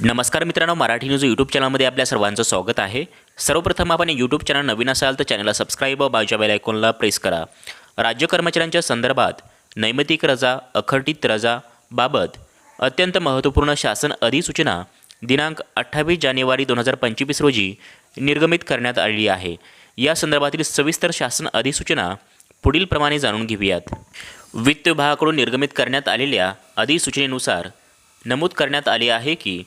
नमस्कार मित्रांनो Marathi news YouTube चॅनलमध्ये आपल्या सर्वांचं स्वागत आहे. सर्वप्रथम आपण यूट्यूब चॅनल नवीन असाल तर चॅनलला सबस्क्राईब व बाजूच्या बेल आयकॉनला प्रेस करा. राज्य कर्मचाऱ्यांच्या संदर्भात नैमितिक रजा अखंडित रजा बाबत अत्यंत महत्त्वपूर्ण शासन अधिसूचना दिनांक अठ्ठावीस जानेवारी दोन हजार पंचवीस रोजी निर्गमित करण्यात आलेली आहे. या संदर्भातील सविस्तर शासन अधिसूचना पुढीलप्रमाणे जाणून घेऊयात. वित्त विभागाकडून निर्गमित करण्यात आलेल्या अधिसूचनेनुसार नमूद करण्यात आले आहे की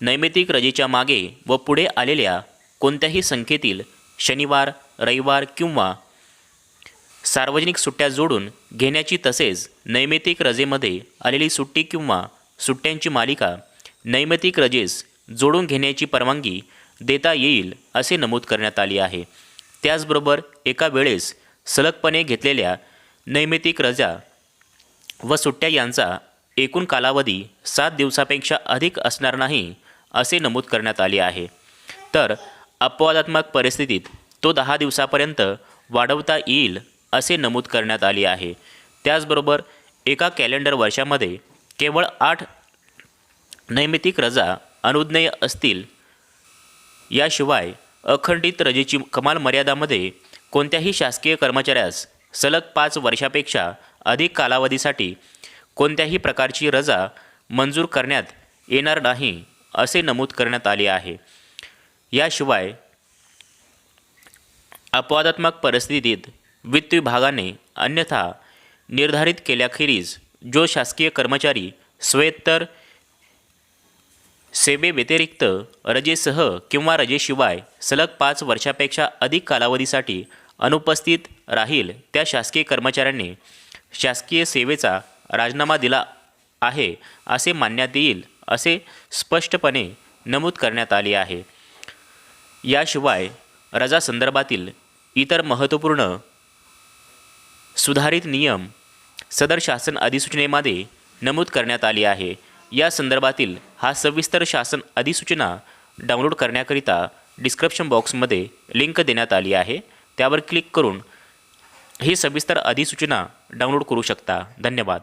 नैमितिक रजेच्या मागे व पुढे आलेल्या कोणत्याही संख्येतील शनिवार रविवार किंवा सार्वजनिक सुट्ट्या जोडून घेण्याची तसेच नैमितिक रजेमध्ये आलेली सुट्टी किंवा सुट्ट्यांची मालिका नैमितिक रजेस जोडून घेण्याची परवानगी देता येईल असे नमूद करण्यात आले आहे. त्याचबरोबर एका वेळेस सलगपणे घेतलेल्या नैमितिक रजा व सुट्ट्या यांचा एकूण कालावधी सात दिवसापेक्षा अधिक असणार नाही असे नमूद करण्यात आले आहे. तर अपवादात्मक परिस्थितीत तो दहा दिवसापर्यंत वाढवता येईल असे नमूद करण्यात आले आहे. त्याचबरोबर एका कॅलेंडर वर्षामध्ये केवळ आठ नैमितिक रजा अनुज्ञेय असतील. याशिवाय अखंडित रजेची कमाल मर्यादामध्ये कोणत्याही शासकीय कर्मचाऱ्यास सलग पाच वर्षापेक्षा अधिक कालावधीसाठी कोणत्याही प्रकारची रजा मंजूर करण्यात येणार नाही. असे नमूद करण्यात आले आहे. याशिवाय अपवादात्मक परिस्थितीत वित्त विभागाने अन्यथा निर्धारित केल्याखेरीज जो शासकीय कर्मचारी स्वेत्तर सेवेव्यतिरिक्त रजेसह किंवा रजेशिवाय सलग पाच वर्षापेक्षा अधिक कालावधीसाठी अनुपस्थित राहील त्या शासकीय कर्मचाऱ्यांनी शासकीय सेवेचा राजीनामा दिला आहे असे मानण्यात येईल. असे स्पष्टपणे नमूद करण्यात आले आहे. याशिवाय रजा संदर्भातील इतर महत्त्वपूर्ण सुधारित नियम सदर शासन अधिसूचनेमध्ये नमूद करण्यात आली आहे. या संदर्भातील हा सविस्तर शासन अधिसूचना डाउनलोड करण्याकरिता डिस्क्रिप्शन बॉक्समध्ये लिंक देण्यात आली आहे. त्यावर क्लिक करून ही सविस्तर अधिसूचना डाउनलोड करू शकता. धन्यवाद.